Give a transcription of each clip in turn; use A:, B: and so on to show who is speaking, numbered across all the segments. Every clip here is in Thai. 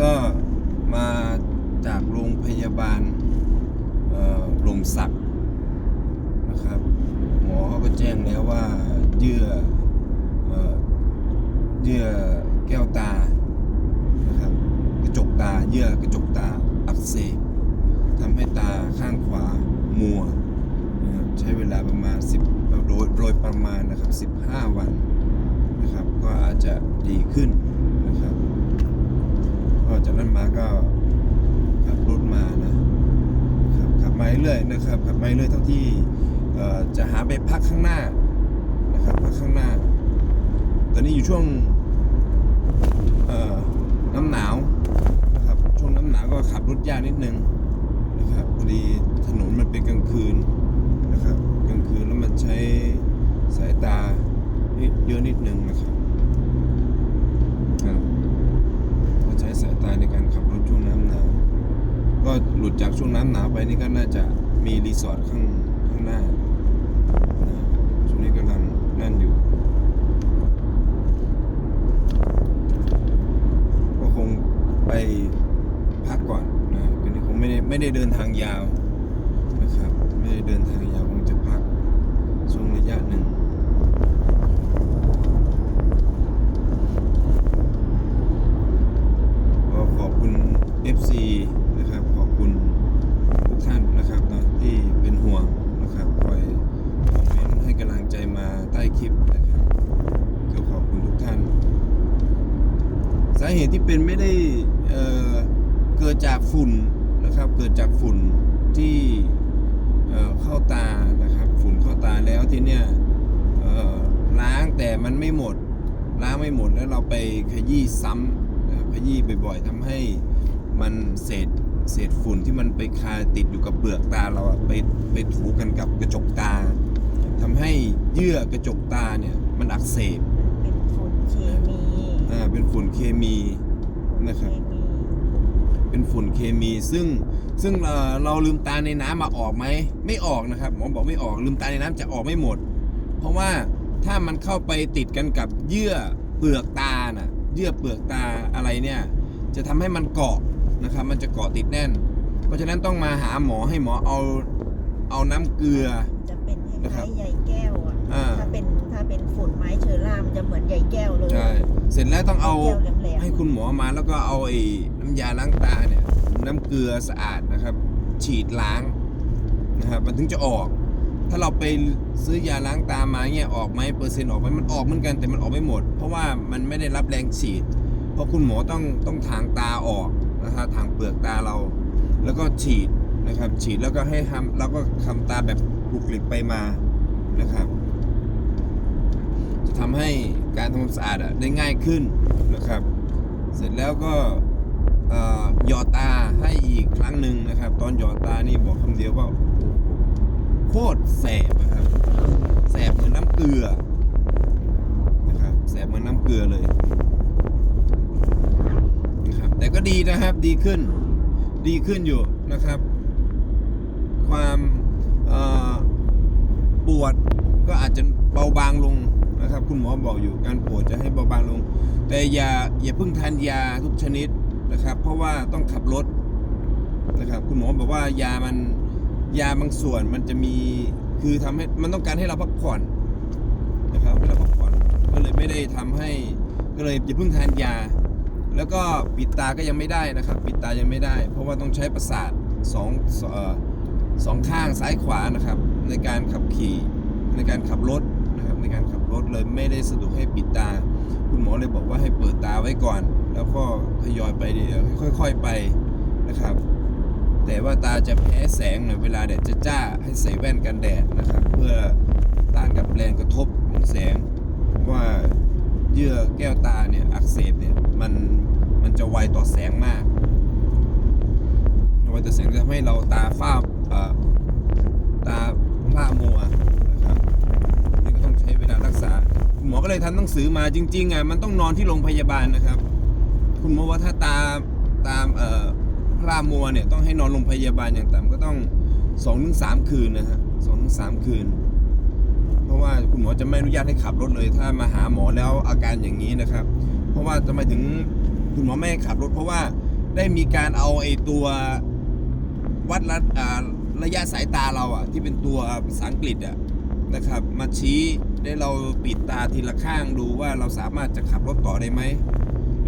A: ก็มาจากโรงพยาบาลลมสักนะครับ หมอเขาก็แจ้งแล้วว่าเยื่อเยื่อแก้วตานะครับกระจกตาเยื่อกระจกตาอักเสบทำให้ตาข้างขวามัวใช้เวลาประมาณ 10โดยโดยประมาณนะครับ 15 วันนะครับ ก็อาจจะดีขึ้น จากนั้นมาก็ขับรถมานะครับขับมาเรื่อยๆนะครับขับมาเรื่อยเท่าที่จะหาไปพักข้างหน้านะครับพักข้างหน้า ตอนนี้อยู่ช่วงน้ำหนาวนะครับช่วงน้ำหนาวก็ขับรถยากนิดนึงนะครับพอดีถนนมันเป็นกลางคืนนะครับกลางคืนแล้วมันใช้สายตานิดเยอะนิดนึงนะครับ ก็ใช้สายตาในการขับรถช่วงน้ำหนาว ก็ หลุดจากช่วงน้ำหนาวไปนี่ก็น่าจะมีรีสอร์ทข้างข้างหน้า ช่วงนี้กำลังนั่นอยู่ ก็คงไปพักก่อนนะคืนนี้คงไม่ได้ไม่ได้เดินทางยาวนะครับ ไม่ได้เดินทางยาวคงจะพักช่วงระยะหนึ่งก็ขอบคุณ FC นะครับ ขอบคุณทุกท่านนะครับเนาะที่เป็นห่วงนะครับคอยคอมเมนต์ให้กำลังใจมาใต้คลิปนะครับก็ขอบคุณทุกท่าน สา เหตุที่เป็นไม่ได้เเกิดจากฝุ่นนะครับ เกิดจากฝุ่นที่เเข้าตานะครับ ฝุ่นเข้าตาแล้วที่เนี่ยล้างแต่มันไม่หมด ล้างไม่หมดแล้วเราไปขยี้ซ้ำนะครับขยี้บ่อยๆทำให้มันเศษเศษฝุ่นที่มันไปคาติดอยู่กับเปลือกตาเราไปไปถูกันกับกระจกตาทำให้เยื่อกระจกตาเนี่ยมันอักเสบ อ่าเป็นฝุ่นเคมีนะครับ
B: เคมี
A: เป็นฝุ่นเคมีซึ่งซึ่งเอ่อเราลืมตาในน้ำมาออกไหมไม่ออกนะครับหมอบอกไม่ออกลืมตาในน้ำจะออกไม่หมด เพราะว่าถ้ามันเข้าไปติดกันกับเยื่อเปลือกตาน่ะเยื่อเปลือกตาอะไรเนี่ย จะทำให้มันเกาะนะครับ มันจะเกาะติดแน่น เพราะฉะนั้นต้องมาหาหมอให้หมอเอาเอาน้ำเกลือ
B: จะเป็นค
A: นะครั
B: ล้า
A: บ
B: ยๆใยแก้วอะ
A: อ่า
B: ถ้าเป็นถ้า เป็นฝุ่นไม้เชอร่ามันจะเหมือนใยแก้วเลย
A: ใช่เสร็จแล้วต้องเอา
B: ใยแก้วแหลมๆ
A: ให้คุณหมอมาแล้วก็เอาไอ้น้ำยาล้างตาเนี่ย น้ำเกลือสะอาดนะครับ ฉีดล้างนะครับมันถึงจะออก ถ้าเราไปซื้อยาล้างตามาเนี่ยออกไหมเปอร์เซ็นต์ออกไหมมันออกเหมือนกันแต่มันออกไม่หมด เพราะว่ามันไม่ได้รับแรงฉีด เพราะคุณหมอต้องต้องทางตาออกนะครับทางเปลือกตาเรา แล้วก็ฉีดนะครับฉีดแล้วก็ให้ทำแล้วก็ทำตาแบบปลุกหลิกไปมานะครับจะ ทำให้การทำความสะอาดอะได้ง่ายขึ้นนะครับ เสร็จแล้วก็หยอดตาให้อีกครั้งหนึ่งนะครับ ตอนหยอดตานี่บอกคำเดียวว่าโคตรแสบนะครับแสบเหมือนน้ำเกลือนะครับแสบเหมือนน้ำเกลือเลยนะครับแต่ก็ดีนะครับดีขึ้นดีขึ้นอยู่นะครับ ความปวดก็อาจจะเบาบางลง นะครับ คุณหมอบอกอยู่การปวดจะให้เบาบางลง แต่อย่าอย่าเพิ่งทานยาทุกชนิดนะครับ เพราะว่าต้องขับรถนะครับ คุณหมอบอกว่ายามันยาบางส่วนมันจะมีคือทำให้มันต้องการให้เราพักผ่อนนะครับให้เราพักผ่อนก็เลยไม่ได้ทำให้ก็เลยอย่าเพิ่งทานยา แล้วก็ปิดตาก็ยังไม่ได้นะครับ ปิดตายังไม่ได้ เพราะว่าต้องใช้ประสาทสองสองข้างซ้ายขวานะครับ ในการขับขี่ในการขับรถนะครับในการขับ รถเลยไม่ได้สะดวกให้ปิดตา คุณหมอเลยบอกว่าให้เปิดตาไว้ก่อน แล้วก็ทยอยไปเดี๋ยวค่อย ๆไปนะครับ แต่ว่าตาจะแพ้แสงหน่อยเวลาแดดจะจ้าให้ใส่แว่นกันแดดนะครับ เพื่อต้านกับแรงกระทบของแสงว่าเยื่อแก้วตาเนี่ยอักเสบเนี่ยมันมันจะไวต่อแสงมากไวต่อแสงจะทำให้เราตาฝ้าอ่อตาพร่ามัว คุณหมอก็เลยทำหนังสือมาจริงๆอะมันต้องนอนที่โรงพยาบาลนะครับ คุณหมอว่าถ้าตาตามเอ่อพรามัวเนี่ยต้องให้นอนโรงพยาบาลอย่างต่ำก็ต้องสองถึงสามคืนนะฮะสองถึงสามคืน เพราะว่าคุณหมอจะไม่อนุญาตให้ขับรถเลย ถ้ามาหาหมอแล้วอาการอย่างนี้นะครับ เพราะว่าทำไมถึงคุณหมอไม่ให้ขับรถ เพราะว่าได้มีการเอาไอ้ตัววัดระระยะสายตาเราอะที่เป็นตัวภาษาอังกฤษอะนะครับมาชี้ ได้เราปิดตาทีละข้างดูว่าเราสามารถจะขับรถต่อได้ไหม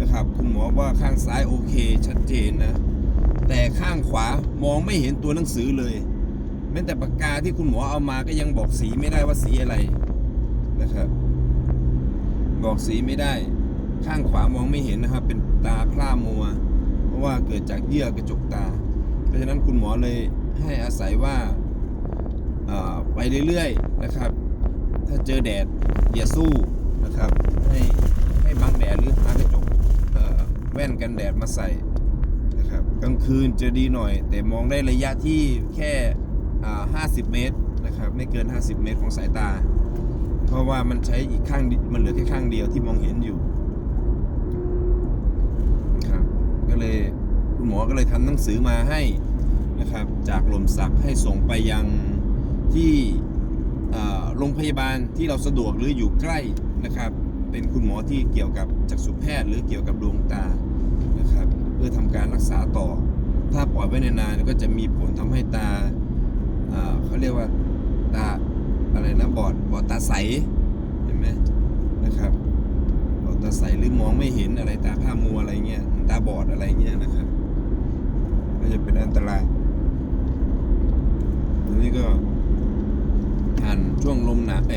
A: นะครับ คุณหมอว่าข้างซ้ายโอเค ชัดเจนนะ แต่ข้างขวามองไม่เห็นตัวหนังสือเลย แม้แต่ปากกาที่คุณหมอเอามาก็ยังบอกสีไม่ได้ว่าสีอะไรนะครับ บอกสีไม่ได้ ข้างขวามองไม่เห็นนะครับ เป็นตาพร่ามัว เพราะว่าเกิดจากเยื่อกระจกตา เพราะฉะนั้นคุณหมอเลยให้อาศัยว่าไปเรื่อยๆนะครับ ถ้าเจอแดดอย่าสู้นะครับ ให้ให้บังแดดหรือหากระจกแว่นกันแดดมาใส่นะครับกลางคืนจะดีหน่อย แต่มองได้ระยะที่แค่50 เมตรนะครับไม่เกิน 50 เมตรของสายตา เพราะว่ามันใช้อีกข้างมันเหลือแค่ข้างเดียวที่มองเห็นอยู่นะครับก็เลยคุณหมอก็เลยทำหนังสือมาให้นะครับ จากลมสักให้ส่งไปยังที่ โรงพยาบาลที่เราสะดวกหรืออยู่ใกล้นะครับ เป็นคุณหมอที่เกี่ยวกับจักษุแพทย์หรือเกี่ยวกับดวงตานะครับเพื่อทำการรักษาต่อ ถ้าปล่อยไว้นานๆก็จะมีผลทำให้ตาเขาเรียกว่าตาอะไรนะบอดบอดตาใสเห็นไหมนะครับบอดตาใสหรือมองไม่เห็นอะไรตาผ้ามัวอะไรเงี้ยตาบอดอะไรเงี้ยนะครับ ก็จะเป็นอันตรายทีนี้ก็านช่วงลมหนาวไอ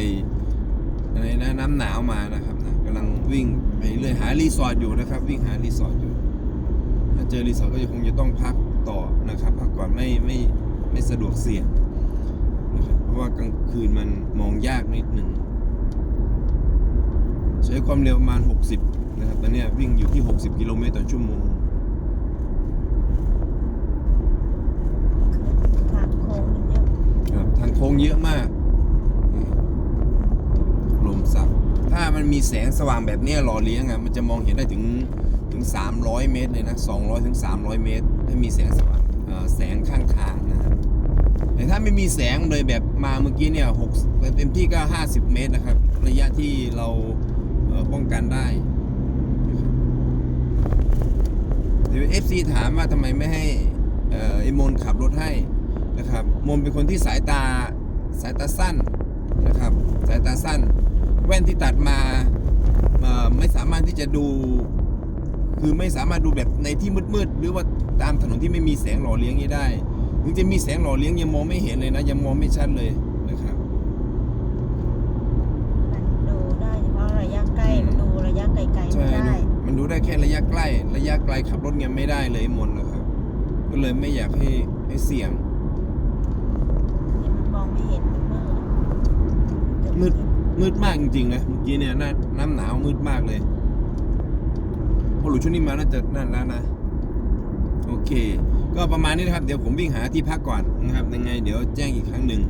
A: อะไรนะน้ำหนาวมานะครับนะกำลังวิ่งไปเรื่อยหารีสอร์ทอยู่นะครับ วิ่งหารีสอร์ทอยู่ถ้าเจอรีสอร์ทก็คงจะต้องพักต่อนะครับพักก่อนไม่ไม่ไม่สะดวกเสี่ยงนะครับเพราะว่ากลางคืนมันมองยากนิดนึงใช้ความเร็วประมาณ 60 นะครับตอนเนี้ยวิ่งอยู่ที่ 60 กิโลเมตรต่อชั่วโมง
B: ทางโค้งอย่างเดียว
A: ครับทางโค้งเยอะมากลมสับ ถ้า มันมีแสงสว่างแบบนี้หล่อเลี้ยงอะมันจะมองเห็นได้ถึงถึง 300 เมตรเลยนะ 200ถึง300 เมตร ถ้ามีแสงสว่างแสงข้างทางนะแต่ถ้าไม่มีแสงเลยแบบมาเมื่อกี้เนี่ย6เต็มที่ก็ 50 เมตรนะครับ ระยะที่เราเป้องกันได้เดี๋ยว FC ถามว่าทำไมไม่ให้เอ่ออมนขับรถให้นะครับมนเป็นคนที่สายตาสายตาสั้นนะครับ สายตาสั้น นที่ตัดมาเอ่อไม่สามารถที่จะดู คือไม่สามารถดูแบบในที่มืดๆหรือว่าตามถนนที่ไม่มีแสงหล่อเลี้ยงนี้ได้ถึงจะมีแสงหล่อเลี้ยงยังมองไม่เห็นเลยนะยังมองไม่ชัดเลยนะครับ
B: มันดูได้เฉพาะระยะใกล้
A: อืม
B: มันดูระยะไกลๆ
A: ใช่
B: ไม่ได้
A: ดูมันดูได้แค่ระยะใกล้ ระยะไกลขับรถเนี่ยไม่ได้เลยมนนะครับ ก็เลยไม่อยากให้ให้เสี่ยง
B: นี่มันมองไม่เห็นมันมืด
A: มืด มืดมากจริงๆนะเมื่อกี้เนี่ยน้ำหนาวมืดมากเลยพอหลุดช่วงนี้มาน่าจะนั่นแล้วนะโอเค ก็ประมาณนี้นะครับ เดี๋ยวผมวิ่งหาที่พักก่อนนะครับยังไง เดี๋ยวแจ้งอีกครั้งหนึ่ง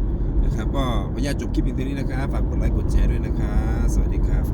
A: นะครับ ก็พยาจบคลิปเพียงเท่านี้นะครับฝากกดไลค์กดแชร์ด้วยนะครับสวัสดีครับ